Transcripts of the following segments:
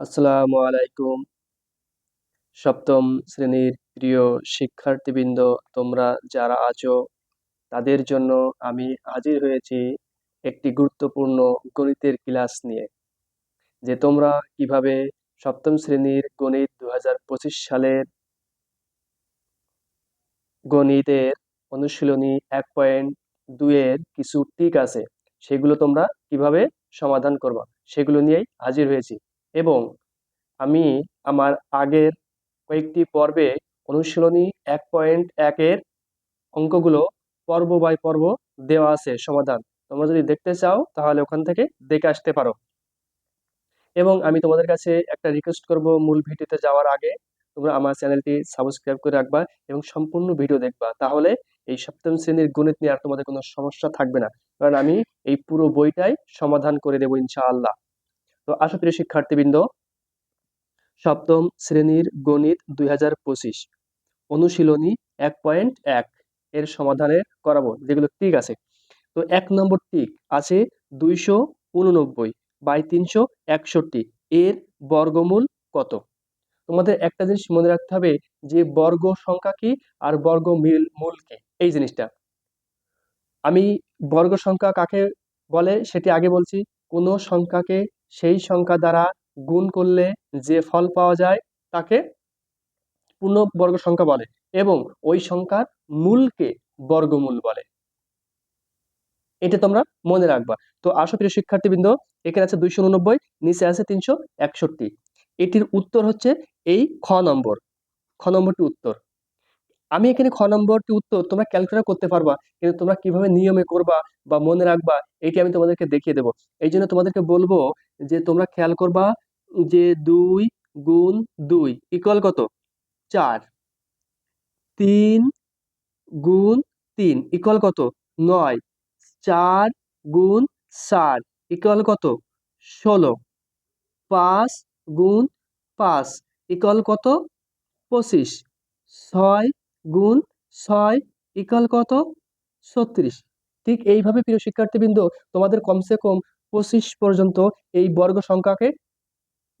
আসসালামু আলাইকুম। সপ্তম শ্রেণির প্রিয় শিক্ষার্থীবৃন্দ, তোমরা যারা আছো, তাদের জন্য আমি হাজির হয়েছি একটি গুরুত্বপূর্ণ গণিতের ক্লাস নিয়ে, যে তোমরা কীভাবে সপ্তম শ্রেণির গণিত দু হাজার পঁচিশ সালের গণিতের অনুশীলনী এক পয়েন্ট দুইয়ের কিছু টিক আছে, সেগুলো তোমরা কীভাবে সমাধান করবা, সেগুলো নিয়েই হাজির হয়েছি। এবং আমি আমার আগের কয়েকটি পর্বে অনুশীলনী এক পয়েন্ট একের অঙ্কগুলো পর্ব বাই পর্ব দেওয়া আছে সমাধান। তোমরা যদি দেখতে চাও, তাহলে ওখান থেকে দেখে আসতে পারো। এবং আমি তোমাদের কাছে একটা রিকোয়েস্ট করব মূল ভিডিওতে যাওয়ার আগে। তোমরা আমার চ্যানেলটি সাবস্ক্রাইব করে রাখবা এবং সম্পূর্ণ ভিডিও দেখবা। তাহলে এই সপ্তম শ্রেণির গণিত নিয়ে আর তোমাদের কোনো সমস্যা থাকবে না। কারণ আমি এই পুরো বইটাই সমাধান করে দেবো ইনশাআল্লাহ। তো আশা প্রিয় শিক্ষার্থীবৃন্দ, সপ্তম শ্রেণির গণিত দুই হাজার পঁচিশ অনুশীলনী এক পয়েন্ট এক এর সমাধানে করাবো, যেগুলো ঠিক আছে। তো এক নম্বর টিক আছে দুইশো উননব্বই বাই তিনশো একষট্টি এর বর্গমূল কত? তোমাদের একটা জিনিস মনে রাখতে হবে যে বর্গ সংখ্যা কি আর বর্গ মিল, মূল কি? এই জিনিসটা। আমি বর্গ সংখ্যা কাকে বলে সেটি আগে বলছি। কোনো সংখ্যাকে সেই সংখ্যা দ্বারা গুণ করলে যে ফল পাওয়া যায়, তাকে পূর্ণ বর্গ সংখ্যা বলে এবং ওই সংখ্যার মূলকে বর্গমূল বলে। এটা তোমরা মনে রাখবা। তো আসো প্রিয় শিক্ষার্থীবৃন্দ, এখানে আছে দুইশো উননব্বই, নিচে আছে তিনশো একষট্টি। এটির উত্তর হচ্ছে এই খ নম্বর। খ নম্বরটি উত্তর। আমি এখানে খ নম্বরটি উত্তর তোমরা ক্যালকুলেট করতে পারবা, কিন্তু তোমরা কীভাবে নিয়মে করবা বা মনে রাখবা, এটি আমি তোমাদেরকে দেখিয়ে দেবো। এই জন্য তোমাদেরকে বলব যে তোমরা খেয়াল করবা যে দুই গুণ দুই ইকুয়াল কত? চার। তিন গুণ তিন ইকুয়াল কত? নয়। চার গুণ চার ইকুয়াল কত? ষোলো। পাঁচ গুণ পাঁচ ইকুয়াল কত? পঁচিশ। ছয় গুণ ছয় ইকুয়াল কত? ছত্রিশ। ঠিক এইভাবে প্রিয় শিক্ষার্থীবৃন্দ, তোমাদের কমসে কম পঁচিশ পর্যন্ত এই বর্গ সংখ্যাকে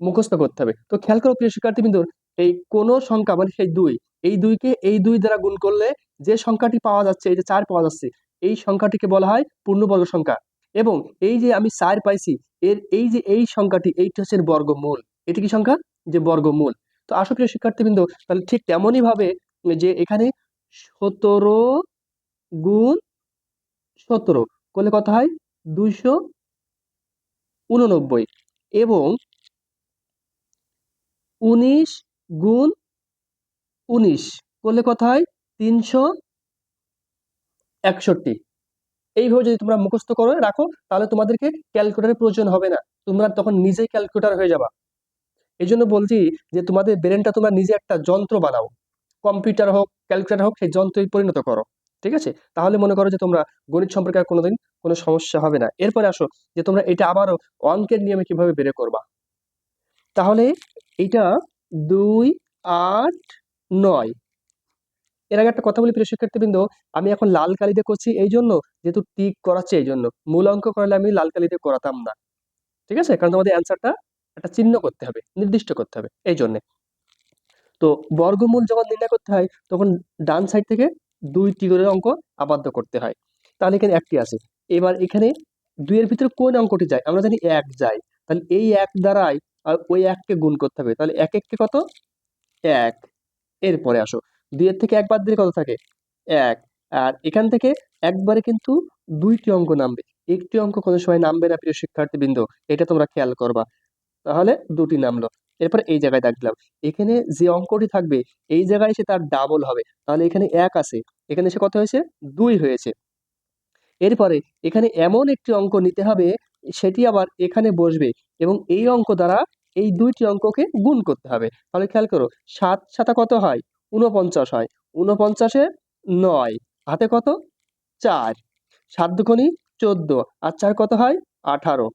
মুখস্থ করতে হবে। তো খেয়াল করো প্রিয় শিক্ষার্থীবৃন্দ, এই কোন সংখ্যা মানে সেই দুই, এই দুইকে এই দুই দ্বারা গুণ করলে যে সংখ্যাটি পাওয়া যাচ্ছে, এই যে চার পাওয়া যাচ্ছে, এই সংখ্যাটিকে বলা হয় পূর্ণবর্গ সংখ্যা। এবং এই যে আমি চার পাইছি, এর এই যে এই সংখ্যাটি, এইটি হচ্ছে বর্গমূল। এটি কি সংখ্যা? যে বর্গমূল। তো আসো প্রিয় শিক্ষার্থীবৃন্দ, তাহলে ঠিক তেমনই ভাবে যে এখানে সতেরো গুণ সতেরো, করলে কত হয়? দুইশো উননব্বই এবং উনিশ গুণ উনিশ, করলে কত হয়? তিনশো একষট্টি। এইভাবে যদি তোমরা মুখস্থ করে রাখো, তাহলে তোমাদেরকে ক্যালকুলেটারের প্রয়োজন হবে না। তোমরা তখন নিজেই ক্যালকুলেটার হয়ে যাবা। এই জন্য বলছি যে তোমাদের ব্রেনটা তোমরা নিজে একটা যন্ত্র বানাও। কম্পিউটার হোক, ক্যালকুলেটার হোক, সেই যন্ত্রে পরিণত করো। ঠিক আছে? তাহলে মনে করো যে তোমরা গণিত সম্পর্কে আর কোনোদিন কোনো সমস্যা হবে না। এরপরে আসো যে তোমরা এটা আবারও অঙ্কের নিয়মে কীভাবে বেড়ে করবা। তাহলে এটা দুই, আট, নয়। এর আগে একটা কথা বলি প্রিয় শিক্ষার্থীবৃন্দ, আমি এখন লাল কালিতে করছি এই জন্য যেহেতু টিক করাচ্ছে এই জন্য মূল অঙ্ক করালে আমি লাল কালিতে করাতাম না। ঠিক আছে? কারণ তোমাদের অ্যান্সারটা একটা চিহ্ন করতে হবে, নির্দিষ্ট করতে হবে এই জন্যে তো বর্গমূল যখন নির্ণয় করতে হয়, তখন ডান সাইড থেকে দুইটি করে অঙ্ক আবদ্ধ করতে হয়। তাহলে এখানে একটি আছে। এবার এখানে দুইয়ের ভিতরে কোন অঙ্কটি যায়? আমরা জানি এক যায়। তাহলে এই এক দ্বারাই আর ওই এককে গুণ করতে হবে। তাহলে এক এককে কত? এক। এরপরে আসো। দুইয়ের থেকে একবার দিলে কত থাকে? এক। আর এখান থেকে একবারে কিন্তু দুইটি অঙ্ক নামবে। একটি অঙ্ক কোনো সময় নামবে না, প্রিয় শিক্ষার্থীবৃন্দ। এটা তোমরা খেয়াল করবা। তাহলে দুটি নামলো। এরপর এই জায়গায় দেখলাম এখানে যে অঙ্কটি থাকবে, এই জায়গায় এসে তার ডাবল হবে। তাহলে এখানে এক আছে। এখানে এসে কত হয়েছে? দুই হয়েছে। এরপরে এখানে এমন একটি অঙ্ক নিতে হবে, সেটি আবার এখানে বসবে এবং এই অঙ্ক দ্বারা এই দুইটি অঙ্ককে গুণ করতে হবে। তাহলে খেয়াল করো, সাত সাতা কত হয়? উনপঞ্চাশ হয়। উনপঞ্চাশে নয়। হাতে কত? চার। সাত দুখনি চোদ্দ। আর চার কত হয়? আঠারো।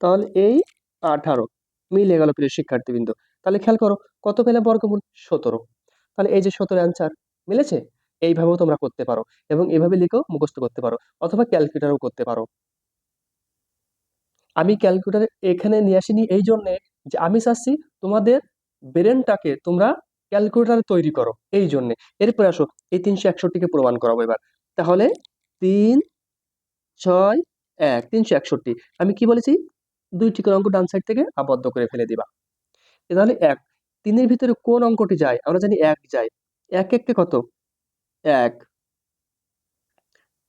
তাহলে এই আঠারো। মিলে গেল প্রিয় শিক্ষার্থীবৃন্দ। তাহলে খেয়াল করো, কত পেলে বর্গমূল? সতেরো। তাহলে এই যে সতেরো অ্যান্সার মিলেছে? এইভাবেও তোমরা করতে পারো এবং এভাবে লিখেও মুখস্থ করতে পারো অথবা ক্যালকুলেটারও করতে পারো। আমি ক্যালকুলেটার এখানে নিয়ে আসিনি এই জন্যে যে আমি চাচ্ছি তোমাদের ব্রেনটাকে তোমরা ক্যালকুলেটারে তৈরি করো এই জন্যে। এরপরে আসো, এই তিনশো একষট্টিকে প্রমাণ করাবো এবার। তাহলে তিন, ছয়, এক, তিনশো একষট্টি। আমি কি বলেছি? দুইটি করে অঙ্ক ডান সাইড থেকে আবদ্ধ করে ফেলে দিবা। তাহলে এক। তিনের ভিতরে কোন অঙ্কটি যায়? আমরা জানি এক যায়। এক এককে কত? এক।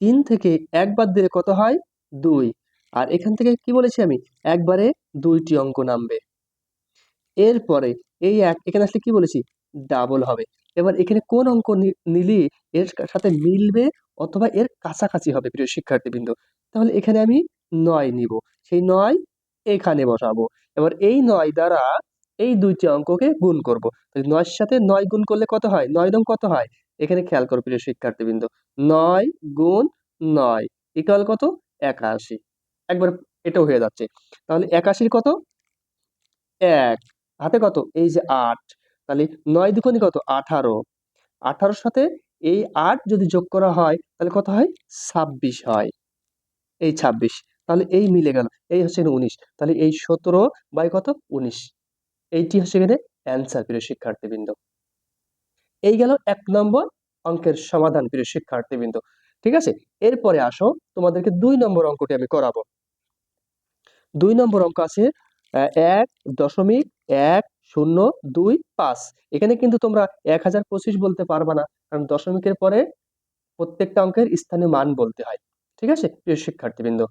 তিন থেকে এক বাদ দিলে কত হয়? দুই। আর এখান থেকে কি বলেছি আমি? একবারে দুইটি অঙ্ক নামবে। এরপরে এই এক, এখানে আসলে কি বলেছি? ডাবল হবে। এবার এখানে কোন অঙ্ক নিলি এর সাথে মিলবে অথবা এর কাছাকাছি হবে, প্রিয় শিক্ষার্থীবৃন্দ? তাহলে এখানে আমি নয় নিব। সেই নয় এখানে বসাবো। এবার এই নয় দ্বারা এই দুইটি অঙ্ককে গুণ করব। নয়ের সাথে নয় গুণ করলে কত হয়? নয় দম কত হয়? এখানে খেয়াল করো প্রিয় শিক্ষার্থীবৃন্দ। নয় গুণ নয় ইকুয়াল কত? একাশি। একবার এটাও হয়ে যাচ্ছে। তাহলে একাশির কত? এক। হাতে কত? এই যে আট। তাহলে নয় দুগুণে কত? আঠারো। আঠারোর সাথে এই আট যদি যোগ করা হয়, তাহলে কত হয়? ছাব্বিশ হয়। এই ছাব্বিশ। তাহলে এই মিলে গেল। এই হচ্ছে এখানে উনিশ। তাহলে এই সতেরো বাই কত? উনিশ। এইটি হচ্ছে এখানে অ্যান্সার প্রিয় শিক্ষার্থীবৃন্দ। এই গেল এক নম্বর অঙ্কের সমাধান, প্রিয় শিক্ষার্থীবৃন্দ। ঠিক আছে? এরপরে আসো, তোমাদেরকে দুই নম্বর অঙ্কটি আমি করাবো। দুই নম্বর অঙ্ক আছে এক দশমিক এক শূন্য দুই পাঁচ। এখানে কিন্তু তোমরা এক হাজার পঁচিশ বলতে পারবা না, কারণ দশমিকের পরে প্রত্যেকটা অঙ্কের স্থানীয় মান বলতে হয়। ঠিক আছে? প্রিয় শিক্ষার্থীবৃন্দ।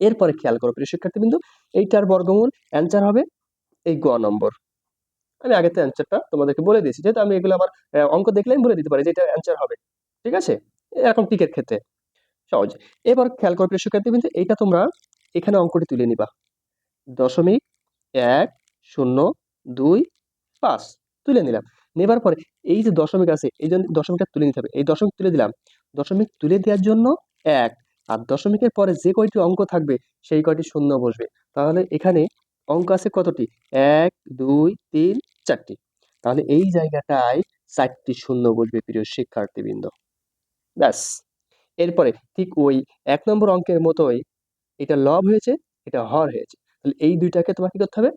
এরপরে খেয়াল করো প্রিয় শিক্ষার্থীবৃন্দ, এইটার বর্গমূল অ্যান্সার হবে এই গ নম্বর। আমি আগে তো অ্যান্সারটা তোমাদেরকে বলে দিয়েছি, যেহেতু আমি এগুলো আমার অঙ্ক দেখলে আমি বলে দিতে পারি যে এটা অ্যান্সার হবে, ঠিক আছে? এরকম টিকের ক্ষেত্রে। সহজ। এবার খেয়াল করো প্রিয় শিক্ষার্থীবৃন্দ, এইটা তোমরা এখানে অঙ্কটি তুলে নিবা। দশমিক এক, শূন্য, দুই, পাঁচ, তুলে নিলাম। নেবার পরে এই যে দশমিক আছে, এই জন্য দশমিকটা তুলে নিতে হবে। এই দশমিক তুলে দিলাম। দশমিক তুলে দেওয়ার জন্য এক আর দশমিকের পরে যে কয়টি অঙ্ক থাকবে, সেই কয়টি শূন্য বসবে। তাহলে এখানে অঙ্ক আছে কতটি? এক, দুই, তিন, চারটি। তাহলে এই জায়গাটায় চারটি শূন্য বসবে প্রিয় শিক্ষার্থীবৃন্দ। ব্যাস। এরপরে ঠিক ওই এক নম্বর অঙ্কের মতোই এটা লব হয়েছে, এটা হর হয়েছে। তাহলে এই দুইটাকে তোমার কি করতে হবে?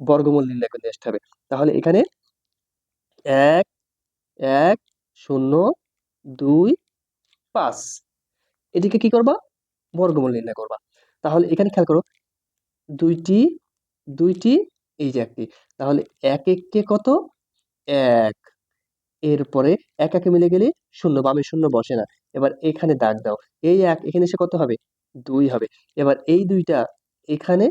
বর্গমূল নির্ণয় করে আসতে হবে। তাহলে এখানে এক এক, শূন্য, দুই, পাঁচ। এদিকে কি করবা? বর্গমূল নির্ণয় করবা। তাহলে এখানে খেয়াল করো, দুইটি দুইটি, এই যে একটি। তাহলে এক এককে কত? এক। এরপরে এক একে মিলে গেলে শূন্য বামে শূন্য বসে না। এবার এখানে দাগ দাও। এই এক এখানে এসে কত হবে? দুই হবে। এবার এই দুইটা এখানে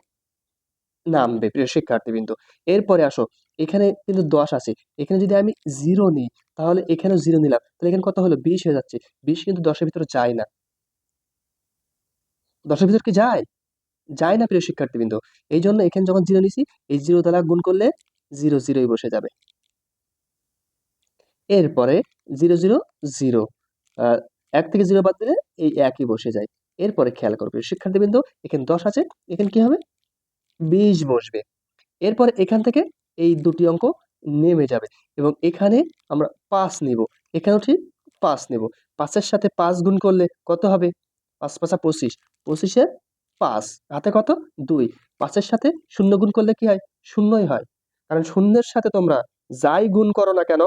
নামবে, প্রিয় শিক্ষার্থী শিক্ষার্থীবৃন্দ। এরপরে আসো, এখানে কিন্তু দশ আছে। এখানে যদি আমি জিরো নিই, তাহলে এখানেও জিরো নিলাম। তাহলে এখানে কত হলো? বিশ হয়ে যাচ্ছে। বিশ কিন্তু দশের ভিতরে যায় না। দশের ভিতর কি যায়? যায় না প্রিয় শিক্ষার্থীবৃন্দ। এই জন্য এখানে যখন জিরো নিছি, এই জিরো দ্বারা গুণ করলে জিরো জিরোই বসে যাবে। এরপরে জিরো জিরো জিরো এক থেকে জিরো বাদ দিলে এই একই বসে যায়। এরপরে খেয়াল করবে শিক্ষার্থীবৃন্দ, এখানে দশ আছে, এখানে কি হবে? বিশ বসবে। এরপরে এখান থেকে এই দুটি অঙ্ক নেমে যাবে এবং এখানে আমরা পাঁচ নিব। এখানেও ঠিক পাঁচ নেব। পাঁচের সাথে পাঁচ গুণ করলে কত হবে? পাঁচ পাঁচা পঁচিশ। পঁচিশে পাঁচ। হাতে কত? দুই। পাঁচের সাথে শূন্য গুণ করলে কি হয়? শূন্যই হয়। কারণ শূন্যের সাথে তোমরা যাই গুণ করো না কেন,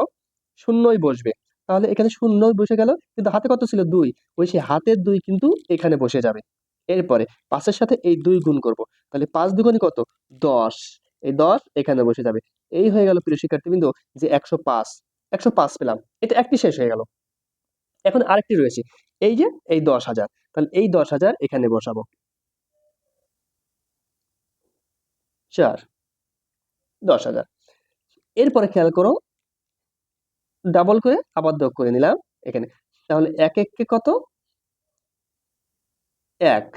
শূন্যই বসবে। তাহলে এখানে শূন্যই বসে গেল, কিন্তু হাতে কত ছিল? দুই। ওই সে হাতের দুই কিন্তু এখানে বসে যাবে। এরপরে পাঁচের সাথে এই দুই গুণ করব। তাহলে পাঁচ দুগুণে কত? দশ। এই দশ এখানে বসে যাবে। এই হয়ে গেল প্রিয় শিক্ষার্থীবৃন্দ, যে একশো পাঁচ। একশো পাঁচ পেলাম। এটা একটি শেষ হয়ে গেল। এখন আরেকটি রয়েছে। এই যে, এই দশ হাজার। তাহলে এই দশ হাজার এখানে বসাবো। চার, দশ হাজার। এরপরে খেয়াল করো ডাবল করে আবার যোগ করে নিলাম এখানে। তাহলে এক এককে কত? এক।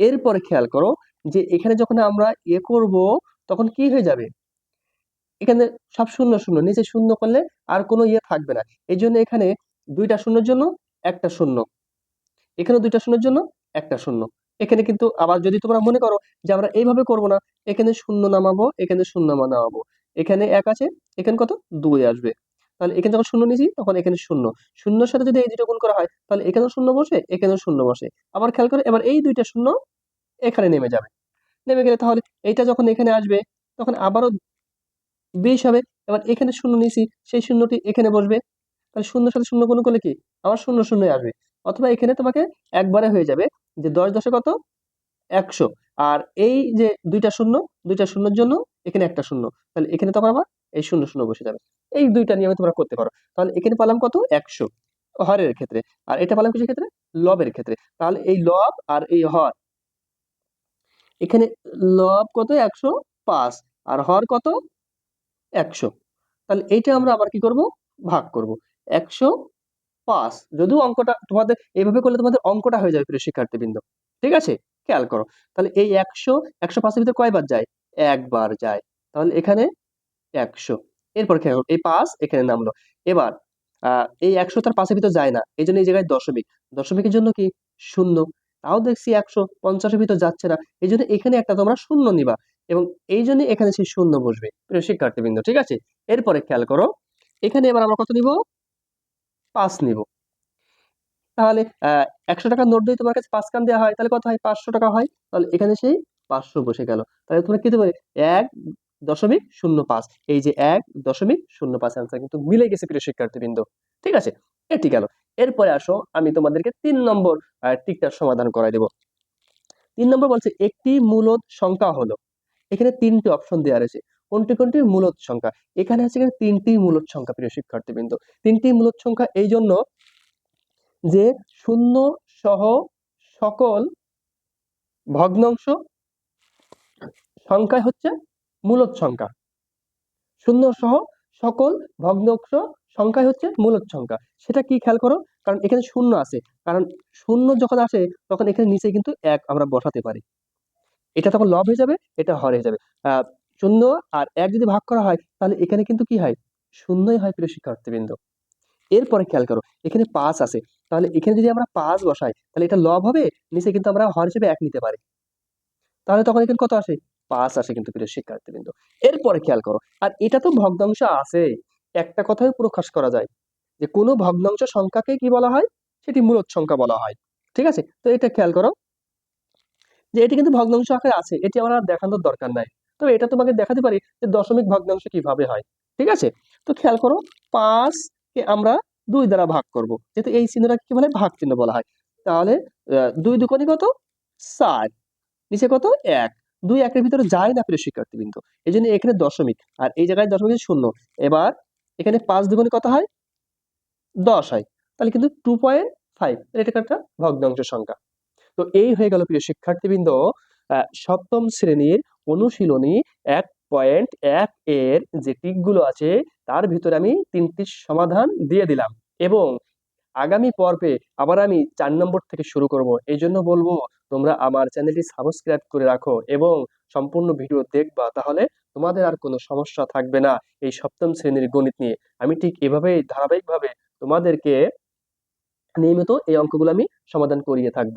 এরপরে খেয়াল করো যে এখানে যখন আমরা এ করব, তখন কি হয়ে যাবে? এখানে সব শূন্য শূন্য, নিচে শূন্য করলে আর কোনো ইয়ে থাকবে না। এই জন্য এখানে দুইটা শূন্যের জন্য একটা শূন্য। এখানে দুইটা শূন্যের জন্য একটা শূন্য। এখানে কিন্তু আবার যদি তোমরা মনে করো যে আমরা এইভাবে করব না, এখানে শূন্য নামাবো, এখানে শূন্য নামাবো। এখানে এক আছে, এখানে কত? দুই আসবে। তাহলে এখানে যখন শূন্য নিয়েছি, তখন এখানে শূন্য। শূন্যর সাথে যদি এই দুটো গুণ করা হয়, তাহলে এখানেও শূন্য বসে, এখানেও শূন্য বসে। আবার খেয়াল করে, এবার এই দুইটা শূন্য এখানে নেমে যাবে। নেমে গেলে তাহলে এইটা যখন এখানে আসবে, তখন আবারও বিশ হবে। এবার এখানে শূন্য নিয়েছি, সেই শূন্যটি এখানে বসবে। তাহলে শূন্যর সাথে শূন্য গুণ করলে কি? আবার শূন্য শূন্যই আসবে। অথবা এখানে তোমাকে একবারে হয়ে যাবে যে দশ দশে কত? একশো। আর এই যে দুইটা শূন্য, দুইটা শূন্যর জন্য এখানে একটা শূন্য। তাহলে এখানে তখন আবার এই শূন্য শূন্য বসে যাবে। এই দুইটা নিয়মে তোমরা করতে পারো। তাহলে এখানে পেলাম কত? একশো। হরের ক্ষেত্রে। আর এটা পেলাম কিসের ক্ষেত্রে? লবের ক্ষেত্রে। তাহলে এই লব আর এই হর। এখানে লব কত? একশো পাঁচ। আর হর কত? একশো। তাহলে এইটা আমরা আবার কি করব? ভাগ করব। একশো পাঁচ যদিও অঙ্কটা তোমাদের এইভাবে করলে তোমাদের অঙ্কটা হয়ে যাবে প্রিয় শিক্ষার্থীবৃন্দ। ঠিক আছে? খেয়াল করো। তাহলে এই একশো একশো পাঁচের ভিতরে কয়বার যায়? একবার যায়। তাহলে এখানে একশো। এরপর খেয়াল এই পাঁচ এখানে নামলো। এবার এই একশো তার পাঁচের ভিতর যায় না। এই জন্য এই জায়গায় দশমিক। দশমিকের জন্য কি? শূন্য। তাও দেখছি একশো পঞ্চাশের ভিতর যাচ্ছে না। এই জন্য এখানে একটা তোমরা শূন্য নিবা। এবং এই জন্য এখানে সেই শূন্য বসবে। প্রিয় শিক্ষার্থীবৃন্দ, ঠিক আছে? এরপরে খেয়াল করো। এখানে এবার আমরা কত নিব? পাঁচ নিব। তাহলে একশো টাকার নোট যদি তোমার কাছে পাঁচ কান দেওয়া হয়, তাহলে কত হয়? পাঁচশো টাকা হয়। তাহলে এখানে সেই পাঁচশো বসে গেল। তাহলে তোমরা কি দেবে এক দশমিক শূন্য পাঁচ। এই যে এক দশমিক শূন্য পাঁচ অ্যান্সার কিন্তু মিলে গেছে প্রিয় শিক্ষার্থীবৃন্দ। ঠিক আছে? এটি গেল। এরপরে আসো, আমি তোমাদেরকে তিন নম্বর টিকটার সমাধান করাই দেব। তিন নম্বর বলছে, একটি মূলদ সংখ্যা হলো। এখানে তিনটি অপশন দেওয়া রয়েছে। কোনটি কোনটি? মূলদ সংখ্যা। এখানে আছে এখানে তিনটি মূলদ সংখ্যা, প্রিয় শিক্ষার্থীবৃন্দ। তিনটি মূলদ সংখ্যা এই জন্য যে শূন্য সহ সকল ভগ্নাংশ সংখ্যাই হচ্ছে মূলদ সংখ্যা। শূন্য সহ সকল ভগ্নাংশ সংখ্যাই হচ্ছে মূলদ সংখ্যা। সেটা কি খেয়াল করো? কারণ এখানে শূন্য আছে। কারণ শূন্য যখন আসে, তখন এখানে নিচে কিন্তু এক আমরা বসাতে পারি। এটা তখন লব হয়ে যাবে, এটা হর হয়ে যাবে। আহ শূন্য আর এক যদি ভাগ করা হয়, তাহলে এখানে কিন্তু কি হয়? শূন্যই হয় প্রিয় শিক্ষার্থীবৃন্দ। এরপরে খেয়াল করো, এখানে পাঁচ আছে। তাহলে এখানে যদি আমরা পাঁচ বসাই, তাহলে এটা লব হবে, নিচে কিন্তু আমরা হর হিসেবে এক নিতে পারি। তাহলে তখন এখানে কত আসে? পাঁচ আসে কিন্তু প্রিয় শিক্ষার্থীবৃন্দ। এরপরে খেয়াল করো, আর এটা তো ভগ্নাংশ আছে। একটা কথাই প্রকাশ করা যায়, যে কোনো ভগ্নাংশ সংখ্যাকে কি বলা হয়? সেটি মূলত সংখ্যা বলা হয়। ঠিক আছে? তো এটা খেয়াল করো, যে এটি কিন্তু ভগ্নাংশ আকারে আছে, এটি আমার দেখানোর দরকার নাই। তো এটা তোমাকে দেখাতে পারি যে দশমিক ভগ্নাংশ কীভাবে হয়, ঠিক আছে? তো খেয়াল করো পাঁচকে আমরা দুই দ্বারা ভাগ করব। যেহেতু এই চিহ্নটাকে কি বলে? ভাগ চিহ্ন বলা হয়। তাহলে দুই দুকোনি কত? চার। নিচে কত? এক। দুই একের ভিতরে যায় না প্রিয় শিক্ষার্থীবৃন্দ। এই জন্য এখানে দশমিক। আর এই জায়গায় দশমিক শূন্য। এবার এখানে পাঁচ দুগুণে কত হয়? দশ হয়। তাহলে কিন্তু টু পয়েন্ট ফাইভ এটা একটা ভগ্নাংশ সংখ্যা। তো এই হয়ে গেল প্রিয় শিক্ষার্থীবৃন্দ সপ্তম শ্রেণির অনুশীলনী এক পয়েন্ট এক এর যে টিকগুলো আছে, তার ভিতরে আমি তিনটি সমাধান দিয়ে দিলাম এবং আগামী পর্বে আবার আমি চার নম্বর থেকে শুরু করব। এই জন্য বলব, তোমরা আমার চ্যানেলটি সাবস্ক্রাইব করে রাখো এবং সম্পূর্ণ ভিডিও দেখবা, তাহলে তোমাদের আর কোনো সমস্যা থাকবে না এই সপ্তম শ্রেণির গণিত নিয়ে। আমি ঠিক এভাবেই ধারাবাহিকভাবে তোমাদেরকে নিয়মিত এই অঙ্কগুলো আমি সমাধান করিয়ে থাকব।